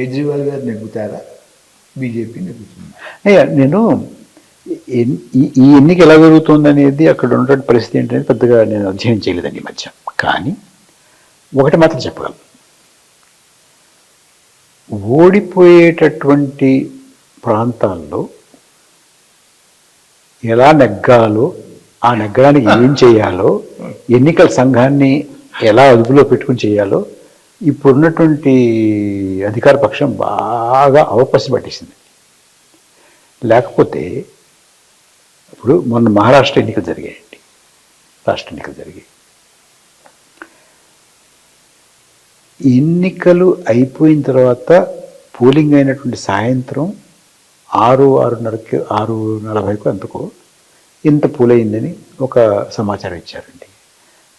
కేజ్రీవాల్ గారు నెగ్గుతారా? బీజేపీ నెగ్గుతుందా? అయ్యా నేను ఈ- ఈ ఎన్నిక ఎలా జరుగుతుంది అనేది అక్కడ ఉన్నటువంటి పరిస్థితి ఏంటనేది పెద్దగా నేను అధ్యయనం చేయలేదండి ఈ మధ్య. కానీ ఒకటి మాత్రం చెప్పగలను. ఓడిపోయేటటువంటి ప్రాంతాల్లో ఎలా నెగ్గాలో ఆ నెగ్గడానికి ఏం చేయాలో ఎన్నికల సంఘాన్ని ఎలా అదుపులో పెట్టుకుని చేయాలో ఇప్పుడున్నటువంటి అధికార పక్షం బాగా అవపసి పట్టేసింది. లేకపోతే ఇప్పుడు మొన్న మహారాష్ట్ర ఎన్నికలు జరిగాయండి. రాష్ట్ర ఎన్నికలు జరిగాయి. ఎన్నికలు అయిపోయిన తర్వాత పోలింగ్ అయినటువంటి సాయంత్రం ఆరు ఆరున్నరకి ఆరు నలభైకు ఎంతకో ఇంత పూలైందని ఒక సమాచారం ఇచ్చారండి.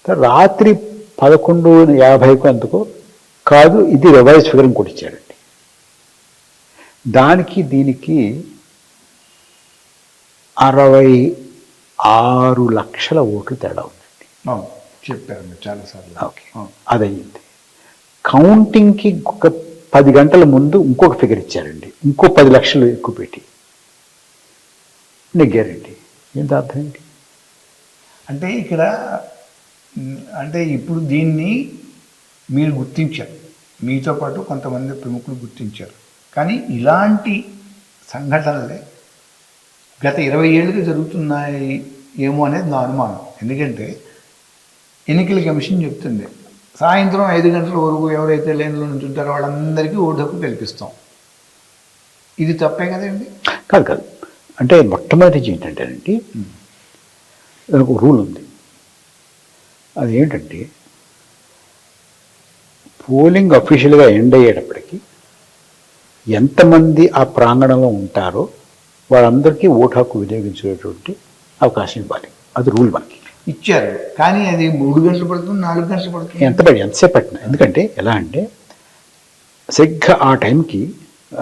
రాత్రి పదకొండు యాభైకు ఎంతకో కాదు ఇది రివైజ్ ఫిగర్ ఇంకోటి ఇచ్చారండి దానికి దీనికి అరవై ఆరు లక్షల ఓట్లు తేడా ఉందండి. అవును చెప్పారు మీరు చాలాసార్లు ఓకే అదయ్యింది కౌంటింగ్కి ఒక పది గంటల ముందు ఇంకొక ఫిగర్ ఇచ్చారండి. ఇంకో పది లక్షలు ఎక్కువ పెట్టి. నెగ్గారండి. ఏంటి అర్థం ఏంటి? అంటే ఇక్కడ అంటే ఇప్పుడు దీన్ని మీరు గుర్తించారు. మీతో పాటు కొంతమంది ప్రముఖులు గుర్తించారు. కానీ ఇలాంటి సంఘటనలే గత ఇరవై ఏళ్ళుగా జరుగుతున్నాయి ఏమో అనేది నా అనుమానం. ఎందుకంటే ఎన్నికల కమిషన్ చెప్తుంది సాయంత్రం ఐదు గంటల వరకు ఎవరైతే లైన్లో నుంచుంటారో వాళ్ళందరికీ ఓటు హక్కు కల్పిస్తాం. ఇది తప్పే కదండి కాదు కాదు. అంటే మొట్టమొదటి ఏంటంటేనండి దానికి ఒక రూల్ ఉంది. అది ఏంటంటే పోలింగ్ అఫీషియల్గా ఎండ్ అయ్యేటప్పటికి ఎంతమంది ఆ ప్రాంగణంలో ఉంటారో వాళ్ళందరికీ ఓటు హక్కు వినియోగించేటువంటి అవకాశం ఇవ్వాలి. అది రూల్ మనకి. ఇచ్చారు. కానీ అది మూడు గంటలు పడుతుంది నాలుగు గంటలు పడుతుంది. ఎంత పడి ఎంతసేపు పట్టిన. ఎందుకంటే ఎలా అంటే సరిగ్గా ఆ టైంకి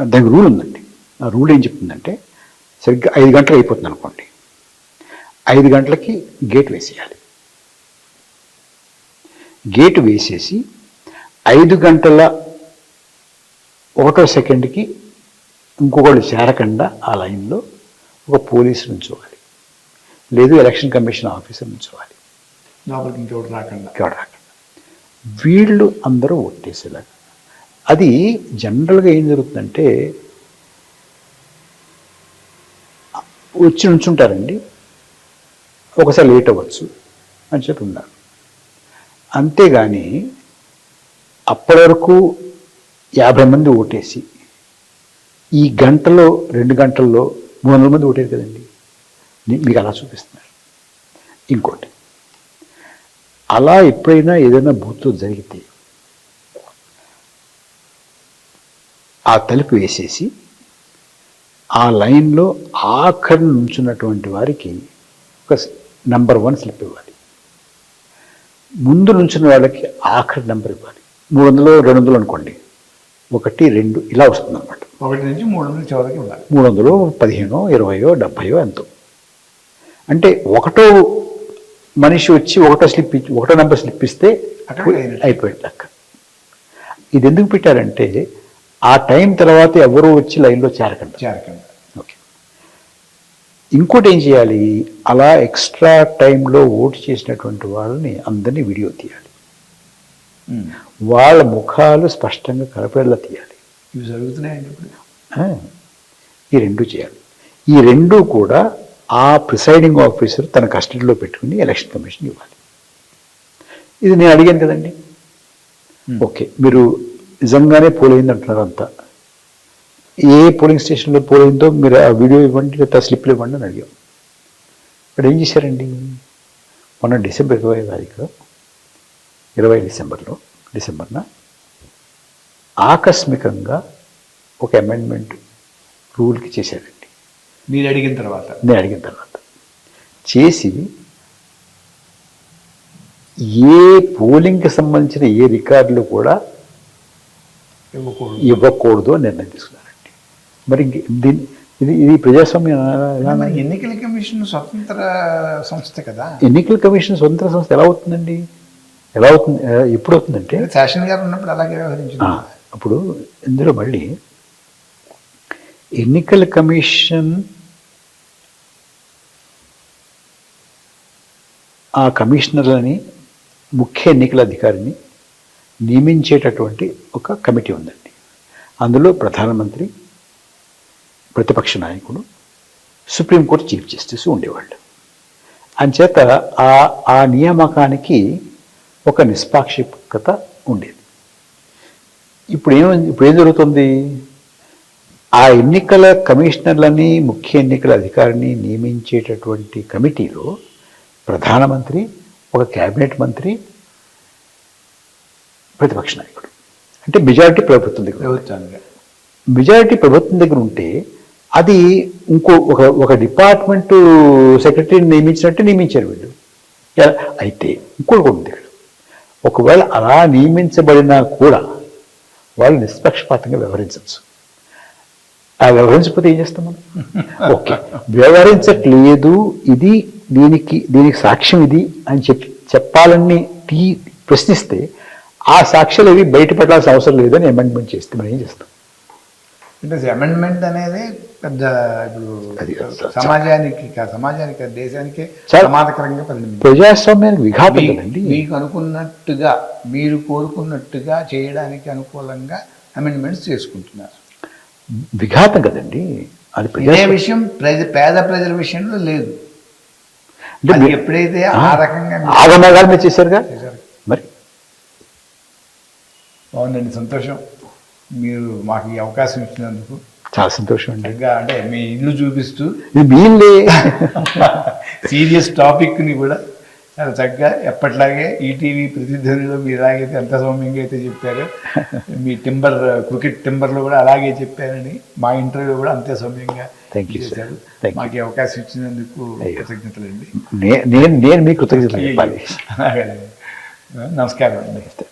దానికి రూల్ ఉందండి. ఆ రూల్ ఏం చెప్తుందంటే సరిగ్గా ఐదు గంటలు అయిపోతుంది అనుకోండి. ఐదు గంటలకి గేట్ వేసేయాలి. గేట్ వేసేసి ఐదు గంటల ఒకటో సెకండ్కి ఇంకొకళ్ళు చేరకుండా ఆ లైన్లో ఒక పోలీసు నుంచోవాలి. లేదు ఎలక్షన్ కమిషన్ ఆఫీసర్ నుంచోవాలి. లోపలికి ఇంకోటి రాకుండా. రాకుండా. వీళ్ళు అందరూ ఓటేసేలాగా అది జనరల్గా ఏం జరుగుతుందంటే వచ్చి నుంచుంటారండి. ఒకసారి లేట్ అవ్వచ్చు అని చెప్పి ఉన్నారు. అంతేగాని అప్పటి వరకు యాభై మంది ఓటేసి ఈ గంటలో రెండు గంటల్లో మూడు వందల మంది ఓటారు కదండి. మీకు అలా చూపిస్తున్నారు. ఇంకోటి అలా ఎప్పుడైనా ఏదైనా బూత్లో జరిగితే ఆ తలుపు వేసేసి ఆ లైన్లో ఆఖరి నుంచున్నటువంటి వారికి ఒక నంబర్ వన్ స్లిప్ ఇవ్వాలి. ముందు నుంచిన వాళ్ళకి ఆఖరి నెంబర్ ఇవ్వాలి. మూడు వందలు రెండు వందలు అనుకోండి. ఒకటి రెండు ఇలా వస్తుంది అనమాట ఒకటి నుంచి మూడు వందల చివరికి ఉండాలి. మూడు వందలు పదిహేనో ఇరవయో డెబ్భయో ఎంతో. అంటే ఒకటో మనిషి వచ్చి ఒకటో స్లిప్ ఇచ్చి ఒకటో నెంబర్ స్లిప్ ఇస్తే. అయిపోయింది లెక్క. ఇది ఎందుకు పెట్టారంటే ఆ టైం తర్వాత ఎవరు వచ్చి లైన్లో చేరకండి. చేరకండి. ఓకే. ఇంకోటి ఏం చేయాలి? అలా ఎక్స్ట్రా టైంలో ఓటు చేసినటువంటి వాళ్ళని అందరినీ వీడియో తీయాలి. వాళ్ళ ముఖాలు స్పష్టంగా కనపడేలా తీయాలి. ఇవి జరుగుతున్నాయండి ఇప్పుడు? ఈ రెండు చేయాలి. ఈ రెండు కూడా ఆ ప్రిసైడింగ్ ఆఫీసర్ తన కస్టడీలో పెట్టుకుని ఎలక్షన్ కమిషన్ ఇవ్వాలి. ఇది నేను అడిగాను కదండి. Hmm. ఓకే మీరు నిజంగానే పోలైంది అంటున్నారు అంతా. ఏ పోలింగ్ స్టేషన్లో పోలైందో మీరు ఆ వీడియో ఇవ్వండి లేదా స్లిప్లు ఇవ్వండి అని అడిగాం. ఇక్కడ ఏం చేశారండి? మొన్న డిసెంబర్ ఇరవై తారీఖు ఇరవై డిసెంబర్లో డిసెంబర్న ఆకస్మికంగా ఒక అమెండ్మెంట్ రూల్కి చేశారండి మీరు అడిగిన తర్వాత? నేను అడిగిన తర్వాత. చేసి ఏ పోలింగ్కి సంబంధించిన ఏ రికార్డులు కూడా ఇవ్వకూడదు. ఇవ్వకూడదు అని నిర్ణయం తీసుకున్నారండి. మరి దీని ఇది ఇది ప్రజాస్వామ్య ఎన్నికల కమిషన్ స్వతంత్ర సంస్థ కదా? ఎన్నికల కమిషన్ స్వతంత్ర సంస్థ ఎలా అవుతుందండి? ఎలా అవుతుంది ఎప్పుడు అవుతుందంటే శాసన్ గారు ఉన్నప్పుడు అలాగే అప్పుడు ఇందులో మళ్ళీ ఎన్నికల కమిషన్ ఆ కమిషనర్లని ముఖ్య ఎన్నికల అధికారిని నియమించేటటువంటి ఒక కమిటీ ఉందండి. అందులో ప్రధానమంత్రి ప్రతిపక్ష నాయకుడు సుప్రీంకోర్టు చీఫ్ జస్టిస్ ఉండేవాళ్ళు. అంచేత ఆ ఆ నియామకానికి ఒక నిష్పాక్షికత ఉండేది. ఇప్పుడు ఏం ఇప్పుడు ఏం జరుగుతుంది? ఆ ఎన్నికల కమిషనర్లని ముఖ్య ఎన్నికల అధికారిని నియమించేటటువంటి కమిటీలో ప్రధానమంత్రి ఒక క్యాబినెట్ మంత్రి ప్రతిపక్ష నాయకుడు. అంటే మెజారిటీ ప్రభుత్వం దగ్గర మెజారిటీ ప్రభుత్వం దగ్గర ఉంటే అది ఇంకో ఒక ఒక డిపార్ట్మెంట్ సెక్రటరీని నియమించినట్టు నియమించారు వీళ్ళు. అయితే ఇంకోటి ఉంది ఒకవేళ అలా నియమించబడినా కూడా వాళ్ళు నిష్పక్షపాతంగా వ్యవహరించవచ్చు. ఆ వ్యవహరించకపోతే ఏం చేస్తాం మనం? ఓకే. వ్యవహరించట్లేదు ఇది దీనికి దీనికి సాక్ష్యం ఇది అని చెప్పి చెప్పాలని తీ ప్రశ్నిస్తే ఆ సాక్ష్యాలు ఏవి బయటపడాల్సిన అవసరం లేదని అమెండ్మెంట్ చేస్తే మనం ఏం చేస్తాం? అంటే అమెండ్మెంట్ అనేది పెద్ద ఇప్పుడు సమాజానికి సమాజానికి దేశానికే ప్రమాదకరంగా పరిణమించింది. ప్రజాస్వామ్యానికి విఘాతం మీ- కదండి. మీకు అనుకున్నట్టుగా మీరు కోరుకున్నట్టుగా చేయడానికి అనుకూలంగా అమెండ్మెంట్స్ చేసుకుంటున్నారు. విఘాతం కదండి. అది ఇదే విషయం ప్రజ పేద ప్రజల విషయంలో లేదు. అది ఎప్పుడైతే ఆ, రకంగా మీరు ఆగమేఘాల చేశారుగా? చేశారు. మరి? బాగుందండి సంతోషం. మీరు మాకు ఈ అవకాశం ఇచ్చినందుకు చాలా సంతోషం అండి. అంటే మీ ఇల్లు చూపిస్తూ మీలే సీరియస్ టాపిక్ని కూడా చాలా చక్కగా ఎప్పట్లాగే ఈటీవీ ప్రతిధ్వనిలో మీరు ఎలాగైతే ఎంత సౌమ్యంగా అయితే చెప్పారో మీ టింబర్ క్రికెట్ టింబర్లో కూడా అలాగే చెప్పారని మా ఇంటర్వ్యూలో కూడా అంతే సౌమ్యంగా. చేశారు. Thank you. మాకు అవకాశం ఇచ్చినందుకు అయ్యో. కృతజ్ఞతలండి. నే- నేను నేను మీకు కృతజ్ఞతలు చెప్పాలి. నమస్కారం అండి.